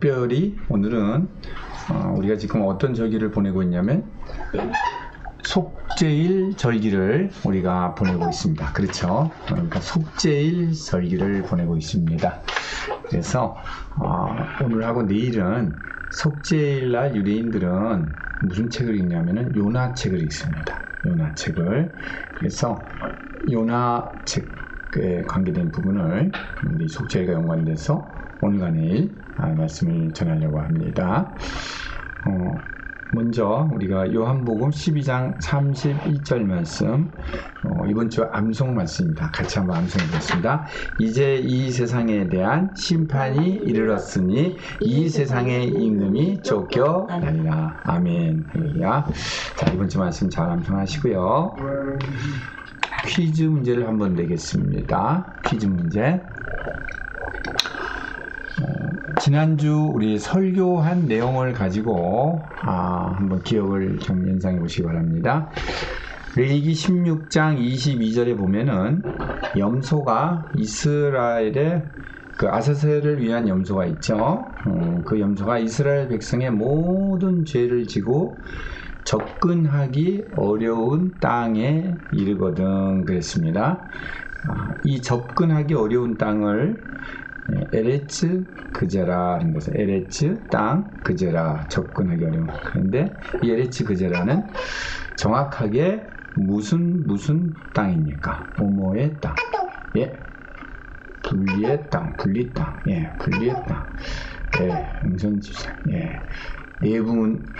특별히 오늘은 어, 우리가 지금 어떤 절기를 보내고 있냐면 속죄일 절기를 우리가 보내고 있습니다. 그렇죠? 그러니까 속죄일 절기를 보내고 있습니다. 그래서 어, 오늘하고 내일은 속죄일 날 유대인들은 무슨 책을 읽냐면은 요나 책을 읽습니다. 요나 책을 그래서 요나 책에 관계된 부분을 우리 속죄일과 연관돼서 내일 아, 말씀을 전하려고 합니다. 어, 먼저 우리가 요한복음 12장 31절 말씀 어, 이번 주 암송 말씀입니다. 같이 한번 암송해 보겠습니다. 이제 이 세상에 대한 심판이 이르렀으니 이 세상의 임금이 쫓겨나리라. 아멘. 할렐루야. 자 이번 주 말씀 잘 암송하시고요. 퀴즈 문제를 한번 내겠습니다. 퀴즈 문제. 지난주 우리 설교한 내용을 가지고 아, 한번 기억을 좀 연상해 보시기 바랍니다. 레이기 16장 22절에 보면은 염소가 이스라엘의 그 아사셀을 위한 염소가 있죠. 음, 그 염소가 이스라엘 백성의 모든 죄를 지고 접근하기 어려운 땅에 이르거든 그랬습니다. 아, 이 접근하기 어려운 땅을 에레츠 그제라는 것은 에레츠 땅 그제라 접근하기 어려운 그런데 이 에레츠 그제라는 정확하게 무슨 무슨 땅입니까? 모모의 땅. 예. 분리의 땅, 분리 땅. 예, 분리의 땅. 예, 응선지사. 예. 내분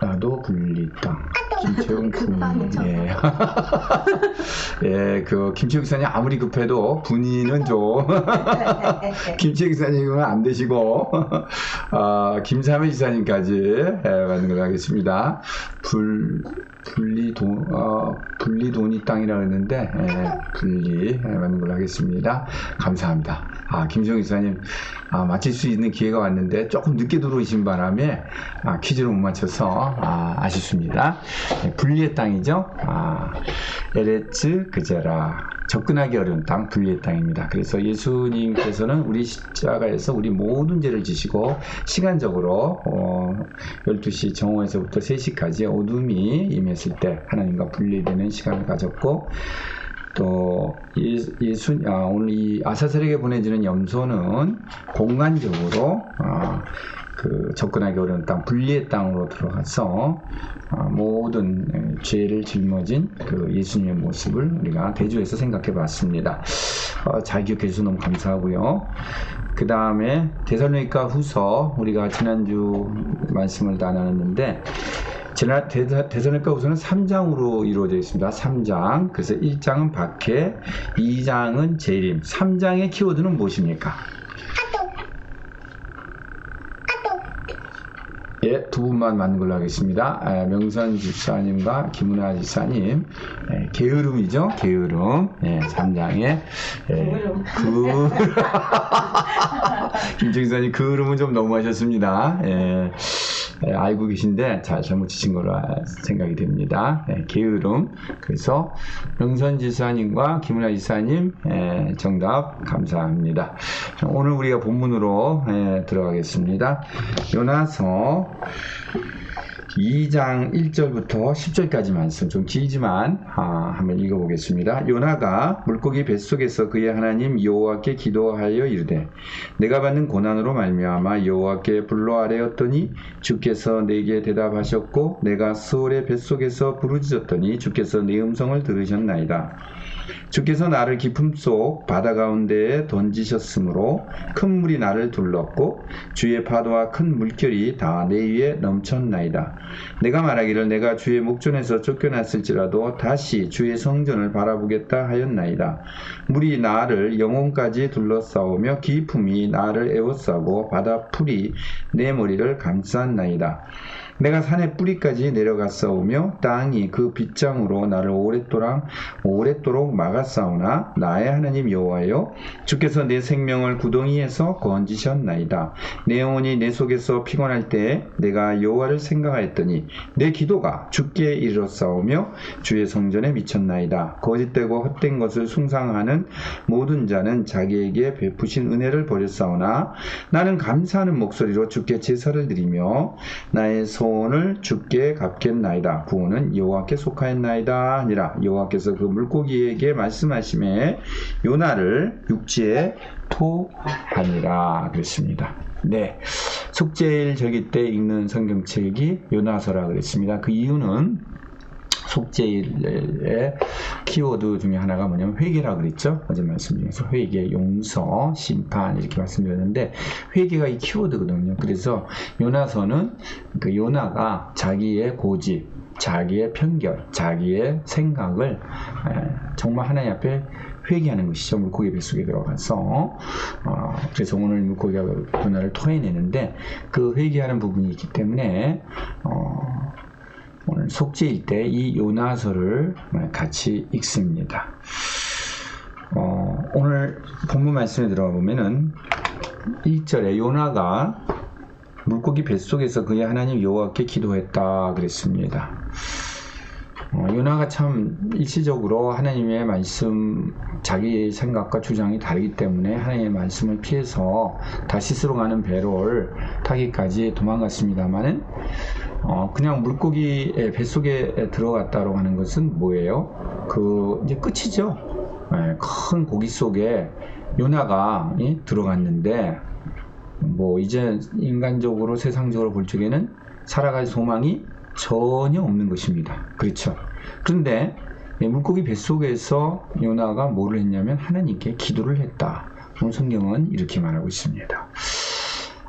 나도 분리 땅. 김채용 군인. 예. 예, 그 김채용 기사님 아무리 급해도 분위는 좀 김채용 기사님은 안 되시고 아, 김삼일 기사님까지 예, 받는 걸로 하겠습니다. 불 분리돈 어, 분리돈이 땅이라고 했는데 예, 분리 예, 받는 걸로 하겠습니다. 감사합니다. 아, 김채용 기사님 아, 맞힐 수 있는 기회가 왔는데 조금 늦게 들어오신 바람에 아, 퀴즈를 못 맞춰서 아, 아쉽습니다. 네, 분리의 땅이죠. 아, 에레츠 그제라 접근하기 어려운 땅 분리의 땅입니다. 그래서 예수님께서는 우리 십자가에서 우리 모든 죄를 지시고 시간적으로 어, 12시 정오에서부터 3시까지 어둠이 임했을 때 하나님과 분리되는 시간을 가졌고 또 예수 아, 오늘 이 아사셀에게 보내지는 염소는 공간적으로 아, 그 접근하기 어려운 땅 분리의 땅으로 들어가서 아, 모든 죄를 짊어진 그 예수님의 모습을 우리가 대조해서 생각해 봤습니다. 어, 잘 기억해 주셔서 너무 감사하고요. 그 다음에 대살로니까 후서 우리가 지난주 말씀을 다 나눴는데 대선일까 우선은 3장으로 이루어져 있습니다. 3장. 그래서 1장은 박해, 2장은 재림. 3장의 키워드는 무엇입니까? 예, 두 분만 맞는 걸로 하겠습니다. 에, 명선 집사님과 김은아 집사님. 에, 게으름이죠? 게으름. 예, 3장에. 예, 그, 김정사님, 그으름은 좀 너무하셨습니다. 예. 예, 알고 계신데 잘 잘못 치신 걸로 생각이 됩니다. 예, 게으름. 그래서 명선 지사님과 김은아 지사님 예, 정답 감사합니다. 오늘 우리가 본문으로 예, 들어가겠습니다. 요나서 2장 1절부터 10절까지 말씀 좀 길지만 아, 한번 읽어보겠습니다. 요나가 물고기 뱃속에서 그의 하나님 여호와께 기도하여 이르되 내가 받는 고난으로 말미암아 여호와께 불러 아뢰었더니 주께서 내게 대답하셨고 내가 수월의 뱃속에서 부르짖었더니 주께서 내 음성을 들으셨나이다. 주께서 나를 깊음 속 바다 가운데에 던지셨으므로 큰 물이 나를 둘렀고 주의 파도와 큰 물결이 다 내 위에 넘쳤나이다. 내가 말하기를 내가 주의 목전에서 쫓겨났을지라도 다시 주의 성전을 바라보겠다 하였나이다. 물이 나를 영혼까지 둘러싸우며 깊음이 나를 에워싸고 바다 풀이 내 머리를 감쌌나이다. 내가 산의 뿌리까지 내려갔사오며 땅이 그 빗장으로 나를 오랫도록 오랫도록 막았사오나 나의 하나님 여호와여 주께서 내 생명을 구덩이에서 건지셨나이다. 내 영혼이 내 속에서 피곤할 때 내가 여호와를 생각하였더니 내 기도가 주께 이르렀사오며 주의 성전에 미쳤나이다. 거짓되고 헛된 것을 숭상하는 모든 자는 자기에게 베푸신 은혜를 버렸사오나 나는 감사하는 목소리로 주께 제사를 드리며 나의 소 원을 주께 갚겠나이다. 구원은 여호와께 속하였나이다. 아니라 여호와께서 그 물고기에게 말씀하심에 요나를 육지에 토하니라 그랬습니다. 네. 속죄일 저기 때 읽는 성경책이 요나서라 그랬습니다. 그 이유는 속죄일의 키워드 중에 하나가 뭐냐면 회개라 그랬죠. 어제 말씀 중에서 회개, 용서, 심판 이렇게 말씀드렸는데 회개가 이 키워드거든요. 그래서 요나서는 그 요나가 자기의 고집, 자기의 편견, 자기의 생각을 정말 하나님 앞에 회개하는 것이죠. 물고기 뱃속에 들어가서. 어, 그래서 오늘 물고기가 요나를 토해내는데 그 회개하는 부분이 있기 때문에 어, 오늘 속죄일 때 이 요나서를 같이 읽습니다. 어, 오늘 본문 말씀에 들어가 보면은 1절에 요나가 물고기 뱃속에서 그의 하나님 여호와께 기도했다 그랬습니다. 어, 요나가 참 일시적으로 하나님의 말씀 자기 생각과 주장이 다르기 때문에 하나님의 말씀을 피해서 다시스로 가는 배를 타기까지 도망갔습니다만은 어, 그냥 물고기 뱃속에 들어갔다고 하는 것은 뭐예요? 그 이제 끝이죠. 네, 큰 고기 속에 요나가 예, 들어갔는데 뭐 이제 인간적으로 세상적으로 볼 적에는 살아갈 소망이 전혀 없는 것입니다. 그렇죠. 그런데 물고기 뱃속에서 요나가 뭐를 했냐면 하나님께 기도를 했다. 성경은 이렇게 말하고 있습니다.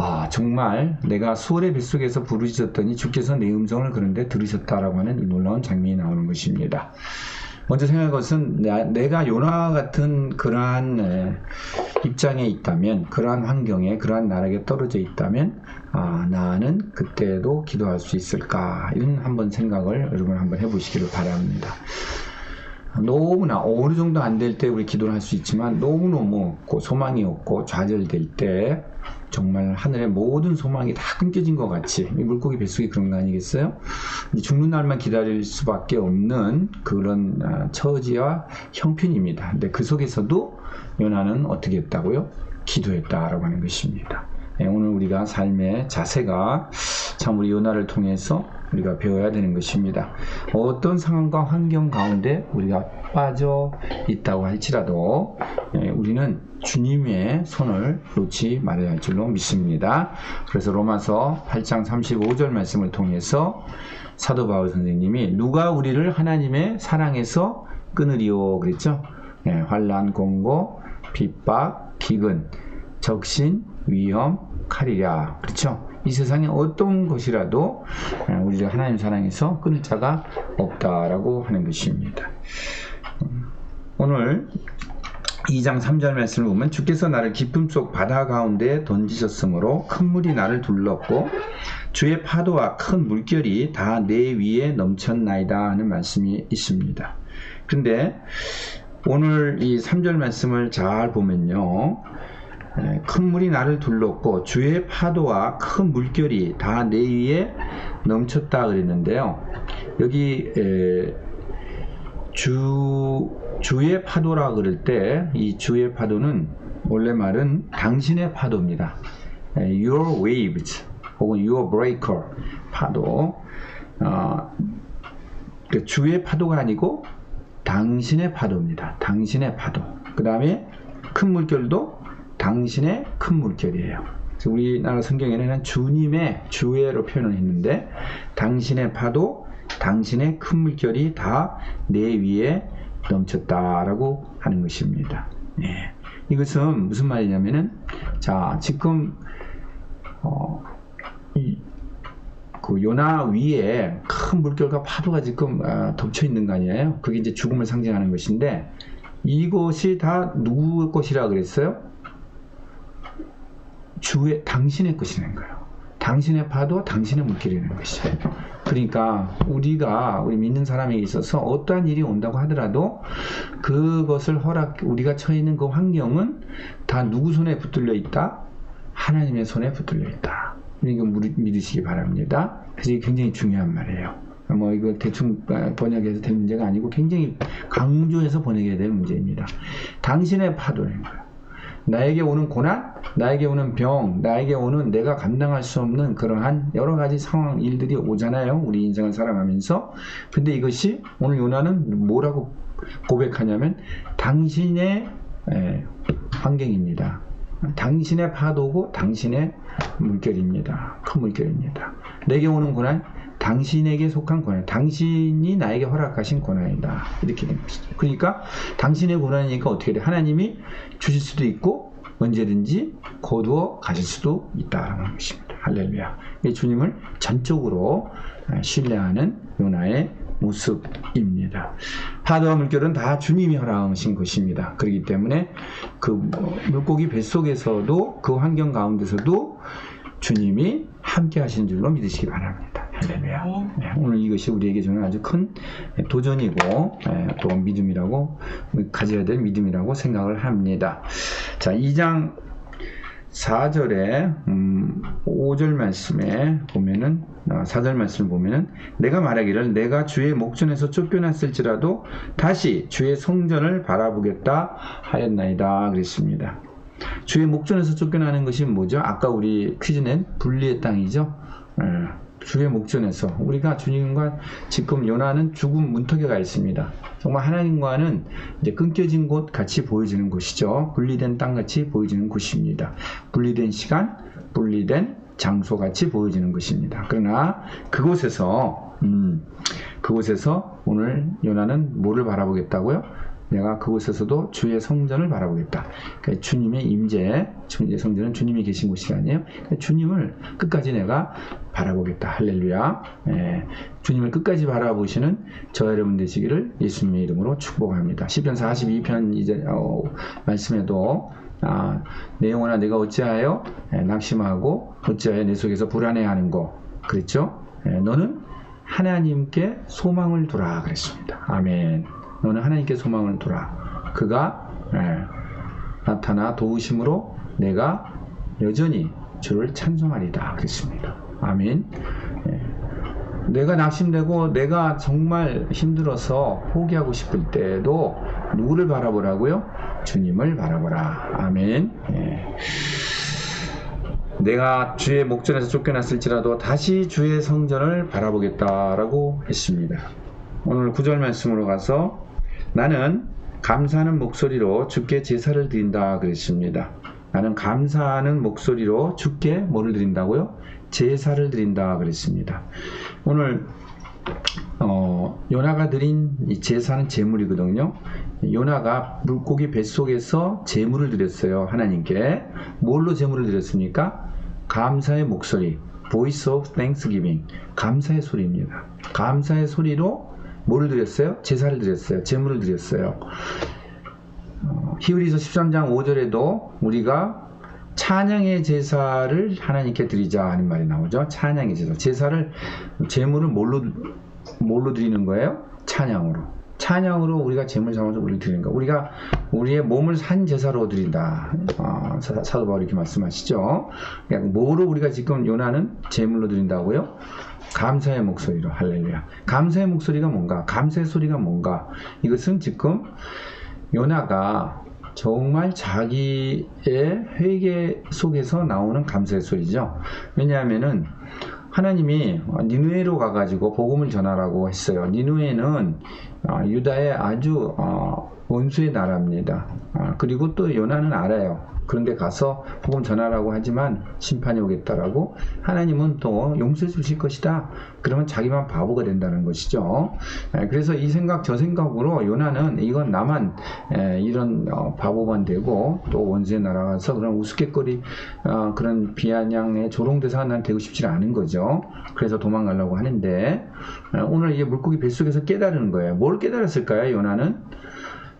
아, 정말 내가 수월의 뱃속에서 부르짖었더니 주께서 내 음성을 그런데 들으셨다라고 하는 이 놀라운 장면이 나오는 것입니다. 먼저 생각할 것은 내가 요나 같은 그러한 입장에 있다면, 그러한 환경에, 그러한 나락에 떨어져 있다면, 아, 나는 그때도 기도할 수 있을까? 이런 한번 생각을 여러분 한번 해보시기를 바랍니다. 너무나 어느 정도 안 될 때 우리 기도를 할 수 있지만 너무너무 없고 소망이 없고 좌절될 때 정말 하늘의 모든 소망이 다 끊겨진 것 같이 물고기 뱃속이 그런 거 아니겠어요? 죽는 날만 기다릴 수밖에 없는 그런 아, 처지와 형편입니다. 근데 그 속에서도 요나는 어떻게 했다고요? 기도했다라고 하는 것입니다. 네, 오늘 우리가 삶의 자세가 참 우리 요나를 통해서 우리가 배워야 되는 것입니다. 어떤 상황과 환경 가운데 우리가 빠져 있다고 할지라도 예, 우리는 주님의 손을 놓지 말아야 할 줄로 믿습니다. 그래서 로마서 8장 35절 말씀을 통해서 사도 바울 선생님이 누가 우리를 하나님의 사랑에서 끊으리오 그랬죠? 예, 환란, 공고, 핍박, 기근, 적신, 위험, 칼이랴 그렇죠? 이 세상에 어떤 것이라도 우리가 하나님 사랑에서 끊을 자가 없다라고 하는 것입니다. 오늘 2장 3절 말씀을 보면 주께서 나를 깊음 속 바다 가운데 던지셨으므로 큰 물이 나를 둘렀고 주의 파도와 큰 물결이 다 내 위에 넘쳤나이다 하는 말씀이 있습니다. 근데 오늘 이 3절 말씀을 잘 보면요. 예, 큰 물이 나를 둘렀고 주의 파도와 큰 물결이 다 내 위에 넘쳤다 그랬는데요. 여기 주 주의 파도라 그럴 때 이 주의 파도는 원래 말은 당신의 파도입니다. Your waves 혹은 Your breaker 파도. 어, 그 주의 파도가 아니고 당신의 파도입니다. 당신의 파도. 그 다음에 큰 물결도 당신의 큰 물결이에요. 우리나라 성경에는 주님의 주애로 표현을 했는데 당신의 파도, 당신의 큰 물결이 다 내 위에 넘쳤다라고 하는 것입니다. 네. 이것은 무슨 말이냐면은 자 지금 어, 이, 그 요나 위에 큰 물결과 파도가 지금 어, 덮쳐 있는 거 아니에요? 그게 이제 죽음을 상징하는 것인데 이것이 다 누구 것이라 그랬어요? 주의 당신의 것이라는 거예요. 당신의 파도 당신의 물길이라는 것이에요. 그러니까 우리가 우리 믿는 사람에게 있어서 어떠한 일이 온다고 하더라도 그것을 허락 우리가 처해 있는 그 환경은 다 누구 손에 붙들려 있다? 하나님의 손에 붙들려 있다. 이거 믿으시기 바랍니다. 그래서 이게 굉장히 중요한 말이에요. 뭐 이거 대충 번역해서 될 문제가 아니고 굉장히 강조해서 번역해야 될 문제입니다. 당신의 파도는 거예요. 나에게 오는 고난, 나에게 오는 병, 나에게 오는 내가 감당할 수 없는 그러한 여러 가지 상황, 일들이 오잖아요. 우리 인생을 살아가면서. 근데 이것이 오늘 요나는 뭐라고 고백하냐면 당신의 에, 환경입니다. 당신의 파도고 당신의 물결입니다. 큰 물결입니다. 내게 오는 고난, 당신에게 속한 고난, 당신이 나에게 허락하신 고난이다. 이렇게 됩니다. 그러니까 당신의 고난이니까 어떻게 돼? 하나님이 주실 수도 있고 언제든지 거두어 가실 수도 있다는 것입니다. 할렐루야. 주님을 전적으로 신뢰하는 요나의 모습입니다. 파도와 물결은 다 주님이 허락하신 것입니다. 그렇기 때문에 그 물고기 뱃속에서도 그 환경 가운데서도 주님이 함께 하신 줄로 믿으시기 바랍니다. 할렐루야. 네, 오늘 이것이 우리에게 저는 아주 큰 도전이고 네, 또 믿음이라고 가져야 될 믿음이라고 생각을 합니다. 자, 2장 4절에 음, 5절 말씀에 보면은 4절 아, 말씀을 보면은 내가 말하기를 내가 주의 목전에서 쫓겨났을지라도 다시 주의 성전을 바라보겠다 하였나이다 그랬습니다. 주의 목전에서 쫓겨나는 것이 뭐죠? 아까 우리 퀴즈 낸 분리의 땅이죠. 예. 주의 목전에서 우리가 주님과 지금 요나는 죽음 문턱에 가 있습니다. 정말 하나님과는 이제 끊겨진 곳 같이 보여지는 곳이죠. 분리된 땅 같이 보여지는 곳입니다. 분리된 시간, 분리된 장소 같이 보여지는 것입니다. 그러나 그곳에서 음, 그곳에서 오늘 요나는 뭐를 바라보겠다고요? 내가 그곳에서도 주의 성전을 바라보겠다. 그러니까 주님의 임재, 주의 성전은 주님이 계신 곳이 아니에요. 그러니까 주님을 끝까지 내가 바라보겠다. 할렐루야. 예, 주님을 끝까지 바라보시는 저 여러분 되시기를 예수님의 이름으로 축복합니다. 10편 42편 이제 어, 말씀에도 아, 내 영혼아 내가 어찌하여 예, 낙심하고 어찌하여 내 속에서 불안해하는 거 그랬죠? 예, 너는 하나님께 소망을 두라 그랬습니다. 아멘. 너는 하나님께 소망을 두라. 그가 예, 나타나 도우심으로 내가 여전히 주를 찬송하리다. 그랬습니다. 아멘. 예. 내가 낙심되고 내가 정말 힘들어서 포기하고 싶을 때에도 누구를 바라보라고요? 주님을 바라보라. 아멘. 예. 내가 주의 목전에서 쫓겨났을지라도 다시 주의 성전을 바라보겠다라고 했습니다. 오늘 구절 말씀으로 가서 나는 감사하는 목소리로 주께 제사를 드린다 그랬습니다. 나는 감사하는 목소리로 주께 뭐를 드린다고요? 제사를 드린다 그랬습니다. 오늘 어, 요나가 드린 이 제사는 제물이거든요. 요나가 물고기 뱃속에서 제물을 드렸어요. 하나님께. 뭘로 제물을 드렸습니까? 감사의 목소리. Voice of Thanksgiving. 감사의 소리입니다. 감사의 소리로 뭐를 드렸어요? 제사를 드렸어요. 제물을 드렸어요. 어, 히브리서 13장 5절에도 우리가 찬양의 제사를 하나님께 드리자 하는 말이 나오죠. 찬양의 제사. 제사를 제물을 뭘로 뭘로 드리는 거예요? 찬양으로. 찬양으로 우리가 제물 삼아서 우리 드리는 거. 우리가 우리의 몸을 산 제사로 드린다. 어, 사도 바울이 이렇게 말씀하시죠. 그러니까 뭐로 우리가 지금 요나는 제물로 드린다고요? 감사의 목소리로 할렐루야. 감사의 목소리가 뭔가? 감사의 소리가 뭔가? 이것은 지금 요나가 정말 자기의 회개 속에서 나오는 감사의 소리죠. 왜냐하면은 하나님이 니누에로 가가지고 복음을 전하라고 했어요. 니누에는 아, 유다의 아주 어, 원수의 나라입니다. 아, 그리고 또 요나는 알아요. 그런데 가서 복음 전하라고 하지만 심판이 오겠다라고 하나님은 또 용서해 주실 것이다. 그러면 자기만 바보가 된다는 것이죠. 그래서 이 생각 저 생각으로 요나는 이건 나만 이런 어, 바보만 되고 또 원수의 나라 가서 그런 우스갯거리 어, 그런 비아냥의 조롱 대상은 난 되고 싶지 않은 거죠. 그래서 도망가려고 하는데 오늘 이게 물고기 뱃속에서 깨달은 거예요. 뭘 깨달았을까요, 요나는?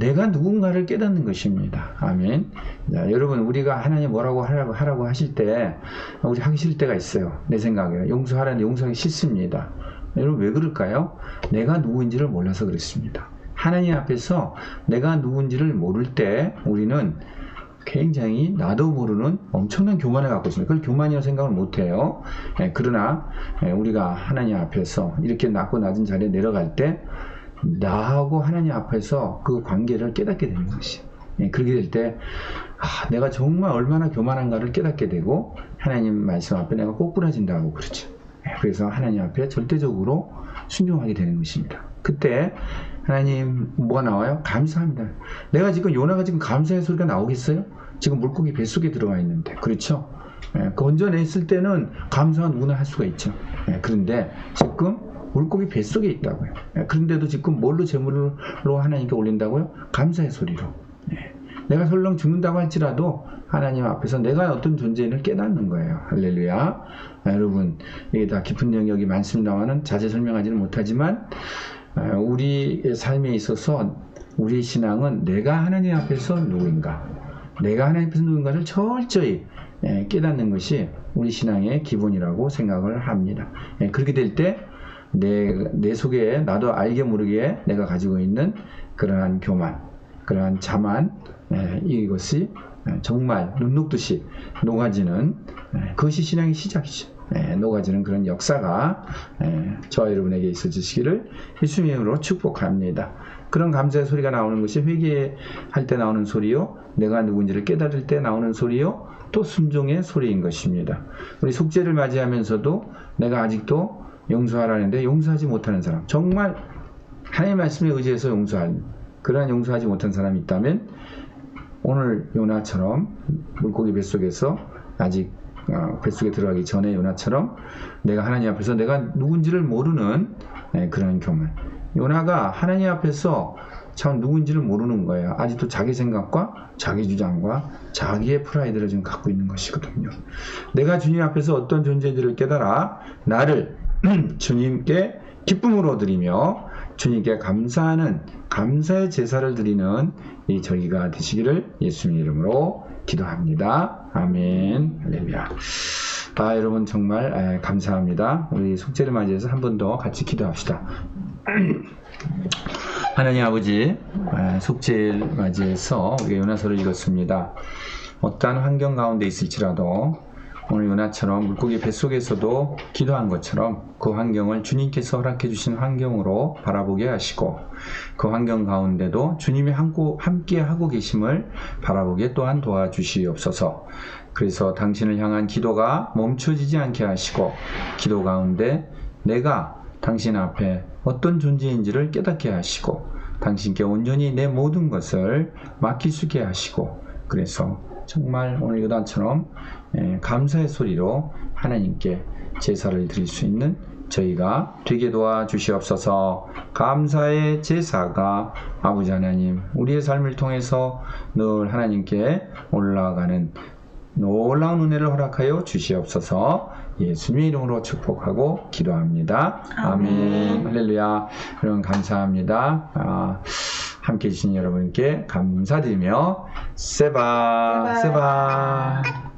내가 누군가를 깨닫는 것입니다. 아멘. 자, 여러분 우리가 하나님 뭐라고 하라고 하라고 하실 때 우리 하기 싫을 때가 있어요. 내 생각에 용서하라는 용서하기 싫습니다. 여러분 왜 그럴까요? 내가 누구인지를 몰라서 그렇습니다. 하나님 앞에서 내가 누군지를 모를 때 우리는 굉장히 나도 모르는 엄청난 교만을 갖고 있습니다. 그걸 교만이라고 생각을 못해요. 예, 그러나 예, 우리가 하나님 앞에서 이렇게 낮고 낮은 자리에 내려갈 때 나하고 하나님 앞에서 그 관계를 깨닫게 되는 것이에요. 예, 그렇게 될 때, 아, 내가 정말 얼마나 교만한가를 깨닫게 되고, 하나님 말씀 앞에 내가 꼬꾸라진다고 그러죠. 예, 그래서 하나님 앞에 절대적으로 순종하게 되는 것입니다. 그때, 하나님, 뭐가 나와요? 감사합니다. 내가 지금, 요나가 지금 감사의 소리가 나오겠어요? 지금 물고기 뱃속에 들어가 있는데. 그렇죠? 예, 건져냈을 때는 감사가 누구나 할 수가 있죠. 예, 그런데 지금 물고기 뱃속에 있다고요. 예, 그런데도 지금 뭘로 제물로 하나님께 올린다고요? 감사의 소리로. 예, 내가 설령 죽는다고 할지라도 하나님 앞에서 내가 어떤 존재인을 깨닫는 거예요. 할렐루야. 아, 여러분, 이게 다 깊은 영역이 많습니다만은 자세 설명하지는 못하지만 아, 우리의 삶에 있어서 우리의 신앙은 내가 하나님 앞에서 누구인가, 내가 하나님 앞에서 누군가를 철저히 예, 깨닫는 것이 우리 신앙의 기본이라고 생각을 합니다. 예, 그렇게 될 때 내, 내 속에 나도 알게 모르게 내가 가지고 있는 그러한 교만, 그러한 자만, 예, 이것이 예, 정말 눈 녹듯이 녹아지는 예, 그것이 신앙의 시작이죠. 예, 녹아지는 그런 역사가 예, 저와 여러분에게 있어지시기를 예수님의 이름으로 축복합니다. 그런 감사의 소리가 나오는 것이 회개할 때 나오는 소리요, 내가 누군지를 깨달을 때 나오는 소리요, 또 순종의 소리인 것입니다. 우리 속죄를 맞이하면서도 내가 아직도 용서하라는데 용서하지 못하는 사람, 정말 하나님 말씀에 의지해서 용서할 그러한 용서하지 못한 사람이 있다면 오늘 요나처럼 물고기 뱃속에서 아직 어, 뱃속에 들어가기 전에 요나처럼 내가 하나님 앞에서 내가 누군지를 모르는 예, 그런 교만. 요나가 하나님 앞에서 참 누군지를 모르는 거예요. 아직도 자기 생각과 자기 주장과 자기의 프라이드를 지금 갖고 있는 것이거든요. 내가 주님 앞에서 어떤 존재인지를 깨달아 나를 주님께 기쁨으로 드리며 주님께 감사하는 감사의 제사를 드리는 이 저희가 되시기를 예수님 이름으로 기도합니다. 아멘. 할렐루야. 아, 여러분 정말 에, 감사합니다. 우리 속죄를 맞이해서 한 번 더 같이 기도합시다. 하나님 아버지, 에, 속죄를 맞이해서 우리가 요나서를 읽었습니다. 어떠한 환경 가운데 있을지라도 오늘 요나처럼 물고기 뱃속에서도 기도한 것처럼 그 환경을 주님께서 허락해 주신 환경으로 바라보게 하시고 그 환경 가운데도 주님이 함께 하고 계심을 바라보게 또한 도와주시옵소서. 그래서 당신을 향한 기도가 멈춰지지 않게 하시고 기도 가운데 내가 당신 앞에 어떤 존재인지를 깨닫게 하시고 당신께 온전히 내 모든 것을 맡길 수 있게 하시고 그래서 정말 오늘 요단처럼 예, 감사의 소리로 하나님께 제사를 드릴 수 있는 저희가 되게 도와 주시옵소서 감사의 제사가 아버지 하나님 우리의 삶을 통해서 늘 하나님께 올라가는 놀라운 은혜를 허락하여 주시옵소서 예수님의 이름으로 축복하고 기도합니다. 아멘. 아멘. 할렐루야. 여러분 감사합니다. 아, 함께 해주신 여러분께 감사드리며 세바 세바. 세바.